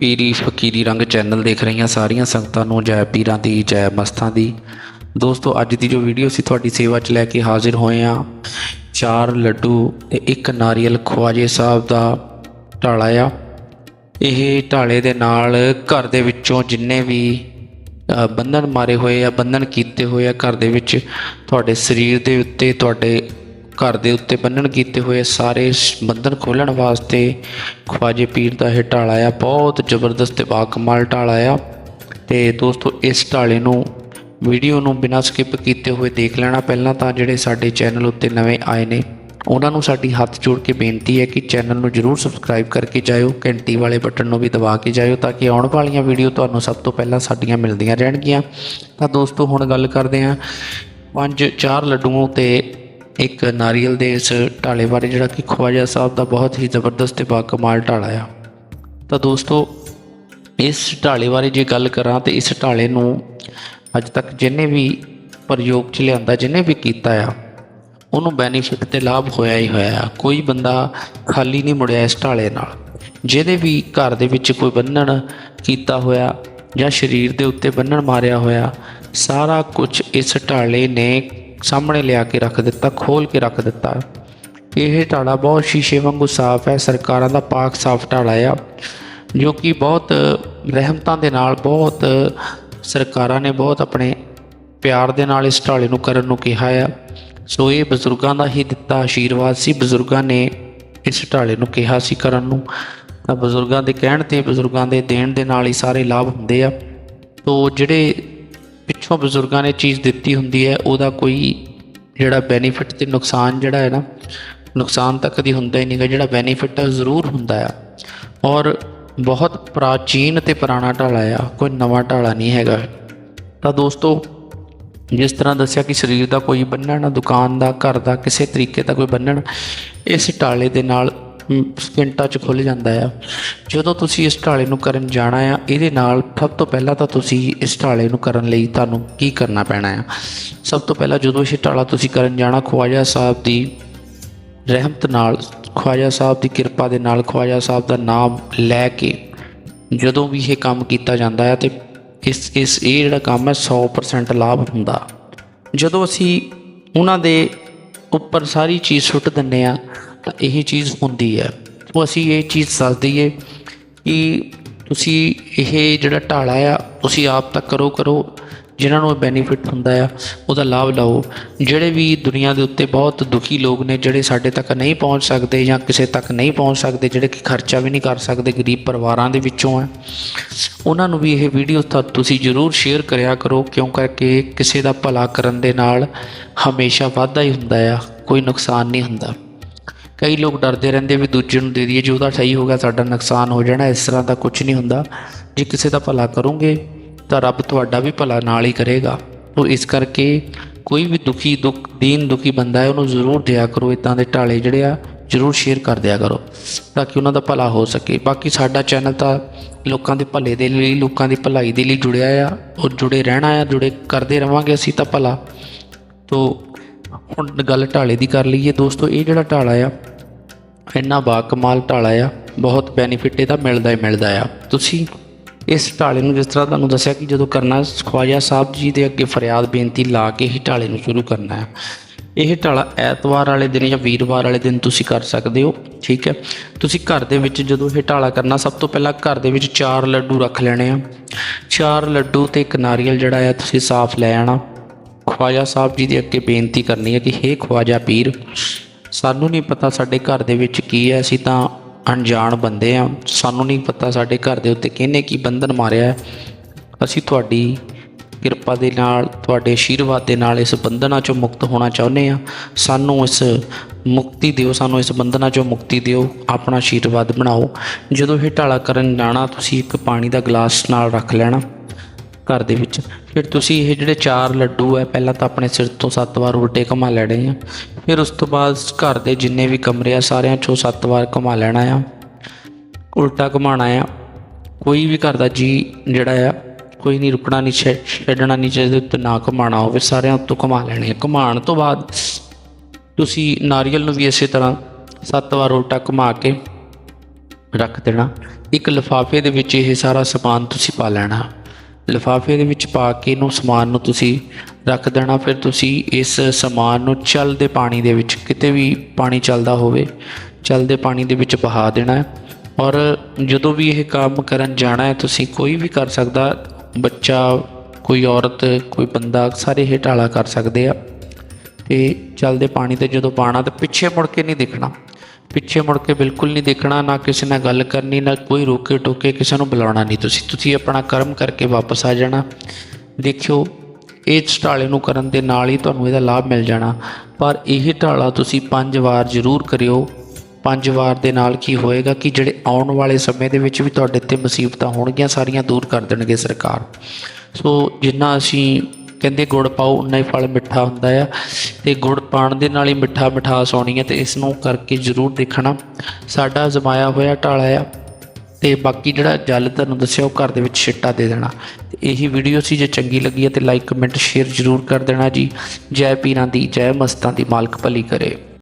ਪੀਰੀ ਫਕੀਰੀ ਰੰਗ ਚੈਨਲ ਦੇਖ ਰਹੀਆਂ ਸਾਰੀਆਂ ਸੰਗਤਾਂ ਨੂੰ, ਜੈ ਪੀਰਾਂ ਦੀ, ਜੈ ਮਸਤਾਂ ਦੀ। ਦੋਸਤੋ, ਅੱਜ ਦੀ ਜੋ ਵੀਡੀਓ ਸੀ ਤੁਹਾਡੀ ਸੇਵਾ 'ਚ ਲੈ ਕੇ ਹਾਜ਼ਰ ਹੋਏ ਆ ਚਾਰ ਲੱਡੂ ਤੇ ਇੱਕ ਨਾਰੀਅਲ ਖਵਾਜੇ ਸਾਹਿਬ ਦਾ ਢਾਲਾ ਆ। ਇਹ ਢਾਲੇ ਦੇ ਨਾਲ ਘਰ ਦੇ ਵਿੱਚੋਂ ਜਿੰਨੇ ਵੀ ਬੰਧਨ ਮਾਰੇ ਹੋਏ ਆ, ਬੰਧਨ ਕੀਤੇ ਹੋਏ ਆ, ਘਰ ਦੇ ਵਿੱਚ ਤੁਹਾਡੇ ਸਰੀਰ ਦੇ ਉੱਤੇ, ਤੁਹਾਡੇ ਘਰ ਦੇ ਉੱਤੇ ਬੰਨਣ ਕੀਤੇ ਹੋਏ ਸਾਰੇ ਬੰਧਨ ਖੋਲਣ ਵਾਸਤੇ ਖਵਾਜੇ ਪੀਰ ਦਾ ਇਹ ਢਾਲਾ ਆ ਬਹੁਤ ਜ਼ਬਰਦਸਤ ਤੇ ਬਾਕਮਾਲ ਢਾਲਾ ਆ ਤੇ ਦੋਸਤੋ, ਇਸ ਢਾਲੇ ਨੂੰ, ਵੀਡੀਓ ਨੂੰ ਬਿਨਾਂ ਸਕਿਪ ਕੀਤੇ ਹੋਏ ਦੇਖ ਲੈਣਾ। ਪਹਿਲਾਂ ਤਾਂ ਜਿਹੜੇ ਸਾਡੇ ਚੈਨਲ ਉੱਤੇ ਨਵੇਂ ਆਏ ਨੇ, ਉਹਨਾਂ ਨੂੰ ਸਾਡੀ ਹੱਥ ਜੋੜ ਕੇ ਬੇਨਤੀ ਹੈ ਕਿ ਚੈਨਲ ਨੂੰ ਜਰੂਰ ਸਬਸਕ੍ਰਾਈਬ ਕਰਕੇ ਜਾਇਓ। ਘੰਟੀ ਵਾਲੇ ਬਟਨ ਨੂੰ ਵੀ ਦਬਾ ਕੇ ਜਾਇਓ ਤਾਂ ਕਿ ਆਉਣ ਵਾਲੀਆਂ ਵੀਡੀਓ ਤੁਹਾਨੂੰ ਸਭ ਤੋਂ ਪਹਿਲਾਂ ਸਾਡੀਆਂ ਮਿਲਦੀਆਂ ਰਹਿਣਗੀਆਂ। ਤਾਂ ਦੋਸਤੋ, ਹੁਣ ਗੱਲ ਕਰਦੇ ਹਾਂ ਪੰਜ ਚਾਰ ਲੱਡੂਆਂ ਤੇ ਇੱਕ ਨਾਰੀਅਲ ਦੇ ਇਸ ਢਾਲੇ ਬਾਰੇ ਜਿਹੜਾ ਕਿ ਖਵਾਜਾ ਸਾਹਿਬ ਦਾ ਬਹੁਤ ਹੀ ਜ਼ਬਰਦਸਤ ਤੇ ਬਾਕਮਾਲ ਢਾਲਾ ਆ। ਤਾਂ ਦੋਸਤੋ, ਇਸ ਢਾਲੇ ਬਾਰੇ ਜੇ ਗੱਲ ਕਰਾਂ ਤੇ ਇਸ ਢਾਲੇ ਨੂੰ ਅੱਜ ਤੱਕ ਜਿੰਨੇ ਵੀ ਪ੍ਰਯੋਗ 'ਚ ਲਿਆਂਦਾ, ਜਿੰਨੇ ਵੀ ਕੀਤਾ ਆ, ਉਹਨੂੰ ਬੈਨੀਫਿਟ ਤੇ ਲਾਭ ਹੋਇਆ ਹੀ ਹੋਇਆ ਆ। ਕੋਈ ਬੰਦਾ ਖਾਲੀ ਨਹੀਂ ਮੁੜਿਆ ਇਸ ਢਾਲੇ ਨਾਲ। ਜਿਹਦੇ ਵੀ ਘਰ ਦੇ ਵਿੱਚ ਕੋਈ ਬੰਨਣ ਕੀਤਾ ਹੋਇਆ ਜਾਂ ਸਰੀਰ ਦੇ ਉੱਤੇ ਬੰਨਣ ਮਾਰਿਆ ਹੋਇਆ, ਸਾਰਾ ਕੁਝ ਇਸ ਢਾਲੇ ਨੇ ਸਾਹਮਣੇ ਲਿਆ ਕੇ ਰੱਖ ਦਿੱਤਾ ਖੋਲ ਕੇ ਰੱਖ ਦਿੱਤਾ। ਇਹ ਢਾਲਾ ਬਹੁਤ ਸ਼ੀਸ਼ੇ ਵਾਂਗੂ ਸਾਫ਼ ਹੈ, ਸਰਕਾਰਾਂ ਦਾ ਪਾਕ ਸਾਫ਼ ਢਾਲਾ ਆ, ਜੋ ਕਿ ਬਹੁਤ ਰਹਿਮਤਾਂ ਦੇ ਨਾਲ, ਬਹੁਤ ਸਰਕਾਰਾਂ ਨੇ ਬਹੁਤ ਆਪਣੇ ਪਿਆਰ ਦੇ ਨਾਲ ਇਸ ਢਾਲੇ ਨੂੰ ਕਰਨ ਨੂੰ ਕਿਹਾ ਆ। ਸੋ ਇਹ ਬਜ਼ੁਰਗਾਂ ਦਾ ਹੀ ਦਿੱਤਾ ਆਸ਼ੀਰਵਾਦ ਸੀ, ਬਜ਼ੁਰਗਾਂ ਨੇ ਇਸ ਢਾਲੇ ਨੂੰ ਕਿਹਾ ਸੀ ਕਰਨ ਨੂੰ। ਤਾਂ ਬਜ਼ੁਰਗਾਂ ਦੇ ਕਹਿਣ ਤੇ, ਬਜ਼ੁਰਗਾਂ ਦੇ ਦੇਣ ਦੇ ਨਾਲ ਹੀ ਸਾਰੇ ਲਾਭ ਹੁੰਦੇ ਆ। ਤੋ ਜਿਹੜੇ ਪਿੱਛੋਂ ਬਜ਼ੁਰਗਾਂ ਨੇ ਚੀਜ਼ ਦਿੱਤੀ ਹੁੰਦੀ ਹੈ, ਉਹਦਾ ਕੋਈ ਜਿਹੜਾ ਬੈਨੀਫਿਟ ਤੇ ਨੁਕਸਾਨ ਜਿਹੜਾ ਹੈ ਨਾ, ਨੁਕਸਾਨ ਤਾਂ ਕਦੀ ਹੁੰਦਾ ਹੀ ਨਹੀਂਗਾ, ਜਿਹੜਾ ਬੈਨੀਫਿਟ ਹੈ ਜ਼ਰੂਰ ਹੁੰਦਾ ਆ। ਔਰ ਬਹੁਤ ਪ੍ਰਾਚੀਨ ਤੇ ਪੁਰਾਣਾ ਢਾਲਾ ਆ, ਕੋਈ ਨਵਾਂ ਢਾਲਾ ਨਹੀਂ ਹੈਗਾ। ਤਾਂ ਦੋਸਤੋ, ਜਿਸ ਤਰ੍ਹਾਂ ਦੱਸਿਆ ਕਿ ਸਰੀਰ ਦਾ ਕੋਈ ਬੰਨਣ, ਦੁਕਾਨ ਦਾ, ਘਰ ਦਾ, ਕਿਸੇ ਤਰੀਕੇ ਦਾ ਕੋਈ ਬੰਨਣ, ਇਸ ਢਾਲੇ ਦੇ ਨਾਲ ਸਕਿੰਟਾਂ 'ਚ ਖੁੱਲ ਜਾਂਦਾ ਆ। ਜਦੋਂ ਤੁਸੀਂ ਇਸ ਢਾਲੇ ਨੂੰ ਕਰਨ ਜਾਣਾ ਆ, ਇਹਦੇ ਨਾਲ ਸਭ ਤੋਂ ਪਹਿਲਾਂ ਤਾਂ ਤੁਸੀਂ ਇਸ ਢਾਲੇ ਨੂੰ ਕਰਨ ਲਈ ਤੁਹਾਨੂੰ ਕੀ ਕਰਨਾ ਪੈਣਾ ਆ? ਸਭ ਤੋਂ ਪਹਿਲਾਂ ਜਦੋਂ ਇਹ ਢਾਲਾ ਤੁਸੀਂ ਕਰਨ ਜਾਣਾ, ਖਵਾਜਾ ਸਾਹਿਬ ਦੀ ਰਹਿਮਤ ਨਾਲ, ਖਵਾਜਾ ਸਾਹਿਬ ਦੀ ਕਿਰਪਾ ਦੇ ਨਾਲ, ਖਵਾਜਾ ਸਾਹਿਬ ਦਾ ਨਾਮ ਲੈ ਕੇ ਜਦੋਂ ਵੀ ਇਹ ਕੰਮ ਕੀਤਾ ਜਾਂਦਾ ਹੈ ਤੇ ਇਸ ਇਸ, ਇਹ ਜਿਹੜਾ ਕੰਮ ਹੈ 100% ਲਾਭ ਹੁੰਦਾ। ਜਦੋਂ ਅਸੀਂ ਉਹਨਾਂ ਦੇ ਉੱਪਰ ਸਾਰੀ ਚੀਜ਼ ਸੁੱਟ ਦਿੰਨੇ ਆ ਤਾਂ ਇਹ ਚੀਜ਼ ਹੁੰਦੀ ਹੈ। ਉਹ ਅਸੀਂ ਇਹ ਚੀਜ਼ ਦੱਸ ਦਈਏ ਕਿ ਤੁਸੀਂ ਇਹ ਜਿਹੜਾ ਢਾਲਾ ਆ, ਤੁਸੀਂ ਆਪ ਤੱਕ ਕਰੋ ਕਰੋ, ਜਿਨ੍ਹਾਂ ਨੂੰ ਬੈਨੀਫਿਟ ਹੁੰਦਾ ਆ, ਉਹਦਾ ਲਾਭ ਲਓ। ਜਿਹੜੇ ਵੀ ਦੁਨੀਆ ਦੇ ਉੱਤੇ ਬਹੁਤ ਦੁਖੀ ਲੋਕ ਨੇ, ਜਿਹੜੇ ਸਾਡੇ ਤੱਕ ਨਹੀਂ ਪਹੁੰਚ ਸਕਦੇ ਜਾਂ ਕਿਸੇ ਤੱਕ ਨਹੀਂ ਪਹੁੰਚ ਸਕਦੇ, ਜਿਹੜੇ ਕਿ ਖਰਚਾ ਵੀ ਨਹੀਂ ਕਰ ਸਕਦੇ, ਗਰੀਬ ਪਰਿਵਾਰਾਂ ਦੇ ਵਿੱਚੋਂ ਆ ਉਹਨਾਂ ਨੂੰ ਵੀ ਇਹ ਵੀਡੀਓ ਤੁਸੀਂ ਜ਼ਰੂਰ ਸ਼ੇਅਰ ਕਰਿਆ ਕਰੋ, ਕਿਉਂ ਕਰਕੇ ਕਿਸੇ ਦਾ ਭਲਾ ਕਰਨ ਦੇ ਨਾਲ ਹਮੇਸ਼ਾ ਵਾਧਾ ਹੀ ਹੁੰਦਾ ਆ, ਕੋਈ ਨੁਕਸਾਨ ਨਹੀਂ ਹੁੰਦਾ। ਕਈ ਲੋਕ ਡਰਦੇ ਰਹਿੰਦੇ ਵੀ ਦੂਜੇ ਨੂੰ ਦੇ ਦਈਏ, ਜੇ ਉਹਦਾ ਸਹੀ ਹੋ ਗਿਆ, ਸਾਡਾ ਨੁਕਸਾਨ ਹੋ ਜਾਣਾ, ਇਸ ਤਰ੍ਹਾਂ ਦਾ ਕੁਝ ਨਹੀਂ ਹੁੰਦਾ। ਜੇ ਕਿਸੇ ਦਾ ਭਲਾ ਕਰੋਗੇ, ਤਾਂ ਰੱਬ ਤੁਹਾਡਾ ਵੀ ਭਲਾ ਨਾਲ ਹੀ ਕਰੇਗਾ। ਉਹ ਇਸ ਕਰਕੇ ਕੋਈ ਵੀ ਦੁਖੀ, ਦੁੱਖ, ਦੀਨ ਦੁਖੀ ਬੰਦਾ ਹੈ, ਉਹਨੂੰ ਜ਼ਰੂਰ ਦਿਆ ਕਰੋ ਇਦਾਂ ਦੇ ਢਾਲੇ ਜਿਹੜੇ ਆ, ਜ਼ਰੂਰ ਸ਼ੇਅਰ ਕਰ ਦਿਆ ਕਰੋ, ਤਾਂ ਕਿ ਉਹਨਾਂ ਦਾ ਭਲਾ ਹੋ ਸਕੇ। ਬਾਕੀ ਸਾਡਾ ਚੈਨਲ ਤਾਂ ਲੋਕਾਂ ਦੇ ਭਲੇ ਦੇ ਲਈ, ਲੋਕਾਂ ਦੀ ਭਲਾਈ ਦੇ ਲਈ ਜੁੜਿਆ ਆ, ਔਰ ਜੁੜੇ ਰਹਿਣਾ ਆ, ਜੁੜੇ ਕਰਦੇ ਰਵਾਂਗੇ ਅਸੀਂ ਤਾਂ ਭਲਾ। ਤੋ ਹੁਣ ਗੱਲ ਢਾਲੇ ਦੀ ਕਰ ਲਈਏ ਦੋਸਤੋ, ਇਹ ਜਿਹੜਾ ਢਾਲਾ ਆ, ਇੰਨਾ ਬਾਕਮਾਲ ਢਾਲਾ ਆ, ਬਹੁਤ ਬੈਨੀਫਿਟ ਇਹਦਾ ਮਿਲਦਾ ਹੀ ਮਿਲਦਾ ਆ। ਤੁਸੀਂ ਇਸ ਢਾਲੇ ਨੂੰ ਜਿਸ ਤਰ੍ਹਾਂ ਤੁਹਾਨੂੰ ਦੱਸਿਆ ਕਿ ਜਦੋਂ ਕਰਨਾ, ਖਵਾਜਾ ਸਾਹਿਬ ਜੀ ਦੇ ਅੱਗੇ ਫਰਿਆਦ ਬੇਨਤੀ ਲਾ ਕੇ ਹੀ ਢਾਲੇ ਨੂੰ ਸ਼ੁਰੂ ਕਰਨਾ ਹੈ ਇਹ ਢਾਲਾ ਐਤਵਾਰ ਵਾਲੇ ਦਿਨ ਜਾਂ ਵੀਰਵਾਰ ਵਾਲੇ ਦਿਨ ਤੁਸੀਂ ਕਰ ਸਕਦੇ ਹੋ, ਠੀਕ ਹੈ? ਤੁਸੀਂ ਘਰ ਦੇ ਵਿੱਚ ਜਦੋਂ ਇਹ ਢਾਲਾ ਕਰਨਾ, ਸਭ ਤੋਂ ਪਹਿਲਾਂ ਘਰ ਦੇ ਵਿੱਚ ਚਾਰ ਲੱਡੂ ਰੱਖ ਲੈਣੇ ਆ। ਚਾਰ ਲੱਡੂ ਤੇ ਇੱਕ ਨਾਰੀਅਲ ਜਿਹੜਾ ਆ, ਤੁਸੀਂ ਸਾਫ਼ ਲੈ ਆਣਾ। ਖਵਾਜਾ ਸਾਹਿਬ ਜੀ ਦੇ ਅੱਗੇ ਬੇਨਤੀ ਕਰਨੀ ਹੈ ਕਿ ਹੇ ਖਵਾਜਾ ਪੀਰ, ਸਾਨੂੰ ਨਹੀਂ ਪਤਾ ਸਾਡੇ ਘਰ ਦੇ ਵਿੱਚ ਕੀ ਹੈ, ਅਸੀਂ ਤਾਂ ਅਣਜਾਣ ਬੰਦੇ ਆ ਸਾਨੂੰ ਨਹੀਂ ਪਤਾ ਸਾਡੇ ਘਰ ਦੇ ਉੱਤੇ ਕਿਹਨੇ ਕੀ ਬੰਧਨ ਮਾਰਿਆ ਅਸੀਂ ਤੁਹਾਡੀ ਕਿਰਪਾ ਦੇ ਨਾਲ, ਤੁਹਾਡੇ ਆਸ਼ੀਰਵਾਦ ਦੇ ਨਾਲ ਇਸ ਬੰਧਨਾਂ ਚੋਂ ਮੁਕਤ ਹੋਣਾ ਚਾਹੁੰਦੇ ਆ ਸਾਨੂੰ ਇਸ ਮੁਕਤੀ ਦਿਓ, ਸਾਨੂੰ ਇਸ ਬੰਧਨਾਂ ਚੋਂ ਮੁਕਤੀ ਦਿਓ, ਆਪਣਾ ਆਸ਼ੀਰਵਾਦ ਬਣਾਓ। ਜਦੋਂ ਇਹ ਢਾਲਾ ਕਰਨ ਜਾਣਾ, ਤੁਸੀਂ ਇੱਕ ਪਾਣੀ ਦਾ ਗਲਾਸ ਨਾਲ ਰੱਖ ਲੈਣਾ। ਘਰ ਦੇ ਵਿੱਚ। ਫਿਰ ਤੁਸੀਂ ਇਹ ਜਿਹੜੇ ਚਾਰ ਲੱਡੂ ਹੈ, ਪਹਿਲਾਂ ਤਾਂ ਆਪਣੇ ਸਿਰ ਤੋਂ ਸੱਤ ਵਾਰ ਉਲਟੇ ਘੁਮਾ ਲੈਣੇ ਆ। ਫਿਰ ਉਸ ਤੋਂ ਬਾਅਦ ਘਰ ਦੇ ਜਿੰਨੇ ਵੀ ਕਮਰੇ ਆ, ਸਾਰਿਆਂ ਚੋਂ ਸੱਤ ਵਾਰ ਘੁਮਾ ਲੈਣਾ ਆ। ਉਲਟਾ ਘੁਮਾਣਾ ਆ। ਕੋਈ ਵੀ ਘਰ ਦਾ ਜੀ ਜਿਹੜਾ ਆ, ਕੋਈ ਨਹੀਂ ਰੁਕਣਾ ਨਹੀਂ ਛੱਡ- ਛੱਡਣਾ ਨਹੀਂ ਚਾਹੀਦਾ ਉੱਤੇ ਨਾ ਘੁਮਾਣਾ ਹੋਵੇ, ਸਾਰਿਆਂ ਉੱਤੋਂ ਘੁਮਾ ਲੈਣੇ ਆ। ਘੁਮਾਉਣ ਤੋਂ ਬਾਅਦ ਤੁਸੀਂ ਨਾਰੀਅਲ ਨੂੰ ਵੀ ਇਸੇ ਤਰ੍ਹਾਂ ਸੱਤ ਵਾਰ ਉਲਟਾ ਘੁਮਾ ਕੇ ਰੱਖ ਦੇਣਾ। ਇੱਕ ਲਿਫਾਫੇ ਦੇ ਵਿੱਚ ਇਹ ਸਾਰਾ ਸਮਾਨ ਤੁਸੀਂ ਪਾ ਲੈਣਾ। ਲਿਫਾਫੇ ਦੇ ਵਿੱਚ ਪਾ ਕੇ ਇਹਨੂੰ ਸਮਾਨ ਨੂੰ ਤੁਸੀਂ ਰੱਖ ਦੇਣਾ, ਫਿਰ ਤੁਸੀਂ ਇਸ ਸਮਾਨ ਨੂੰ ਚੱਲਦੇ ਪਾਣੀ ਦੇ ਵਿੱਚ, ਕਿਤੇ ਵੀ ਪਾਣੀ ਚੱਲਦਾ ਹੋਵੇ ਚੱਲਦੇ ਪਾਣੀ ਦੇ ਵਿੱਚ ਬਹਾ ਦੇਣਾ ਹੈ। ਔਰ ਜਦੋਂ ਵੀ ਇਹ ਕੰਮ ਕਰਨ ਜਾਣਾ ਹੈ, ਤੁਸੀਂ ਕੋਈ ਵੀ ਕਰ ਸਕਦਾ, ਬੱਚਾ, ਕੋਈ ਔਰਤ, ਕੋਈ ਬੰਦਾ, ਸਾਰੇ ਇਹ ਢਾਲਾ ਕਰ ਸਕਦੇ ਆ। ਤੇ ਚੱਲਦੇ ਪਾਣੀ ਤੇ ਜਦੋਂ ਪਾਣਾ ਤਾਂ ਪਿੱਛੇ ਮੁੜ ਕੇ ਨਹੀਂ ਦੇਖਣਾ। ਪਿੱਛੇ ਮੁੜ ਕੇ ਬਿਲਕੁਲ ਨਹੀਂ ਦੇਖਣਾ, ਨਾ ਕਿਸੇ ਨਾਲ ਗੱਲ ਕਰਨੀ, ਨਾ ਕੋਈ ਰੋਕੇ ਟੋਕੇ, ਕਿਸੇ ਨੂੰ ਬੁਲਾਉਣਾ ਨਹੀਂ ਤੁਸੀਂ। ਤੁਸੀਂ ਆਪਣਾ ਕਰਮ ਕਰਕੇ ਵਾਪਸ ਆ ਜਾਣਾ। ਦੇਖਿਓ ਇਸ ਢਾਲੇ ਨੂੰ ਕਰਨ ਦੇ ਨਾਲ ਹੀ ਤੁਹਾਨੂੰ ਇਹਦਾ ਲਾਭ ਮਿਲ ਜਾਣਾ। ਪਰ ਇਹ ਢਾਲਾ ਤੁਸੀਂ ਪੰਜ ਵਾਰ ਜ਼ਰੂਰ ਕਰਿਓ। ਪੰਜ ਵਾਰ ਦੇ ਨਾਲ ਕੀ ਹੋਏਗਾ ਕਿ ਜਿਹੜੇ ਆਉਣ ਵਾਲੇ ਸਮੇਂ ਦੇ ਵਿੱਚ ਵੀ ਤੁਹਾਡੇ ਤੇ ਮੁਸੀਬਤਾਂ ਹੋਣਗੀਆਂ, ਸਾਰੀਆਂ ਦੂਰ ਕਰ ਦੇਣਗੇ ਸਰਕਾਰ। ਸੋ ਜਿੰਨਾ ਅਸੀਂ ਕਹਿੰਦੇ ਗੁੜ ਪਾਓ ਉਨਾ ਹੀ ਫਲ ਮਿੱਠਾ ਹੁੰਦਾ ਆ। ਤੇ ਗੁੜ ਪਾਣ ਦੇ ਨਾਲ ਹੀ ਮਿੱਠਾ ਮਿਠਾਸ ਆਉਣੀ ਹੈ ਤੇ ਇਸ ਨੂੰ ਕਰਕੇ ਜ਼ਰੂਰ ਦੇਖਣਾ। ਸਾਡਾ ਜ਼ਮਾਇਆ ਹੋਇਆ ਢਾਲਾ ਆ ਤੇ ਬਾਕੀ ਜਿਹੜਾ ਜਲ ਤੁਹਾਨੂੰ ਦੱਸਿਆ, ਉਹ ਘਰ ਦੇ ਵਿੱਚ ਛਿੱਟਾ ਦੇ ਦੇਣਾ। ਤੇ ਇਹੀ ਵੀਡੀਓ ਸੀ, ਜੇ ਚੰਗੀ ਲੱਗੀ ਹੈ ਤੇ ਲਾਈਕ ਕਮੈਂਟ ਸ਼ੇਅਰ ਜ਼ਰੂਰ ਕਰ ਦੇਣਾ ਜੀ। ਜੈ ਪੀਰਾਂ ਦੀ, ਜੈ ਮਸਤਾਂ ਦੀ ਮਾਲਕ ਭਲੀ ਕਰੇ।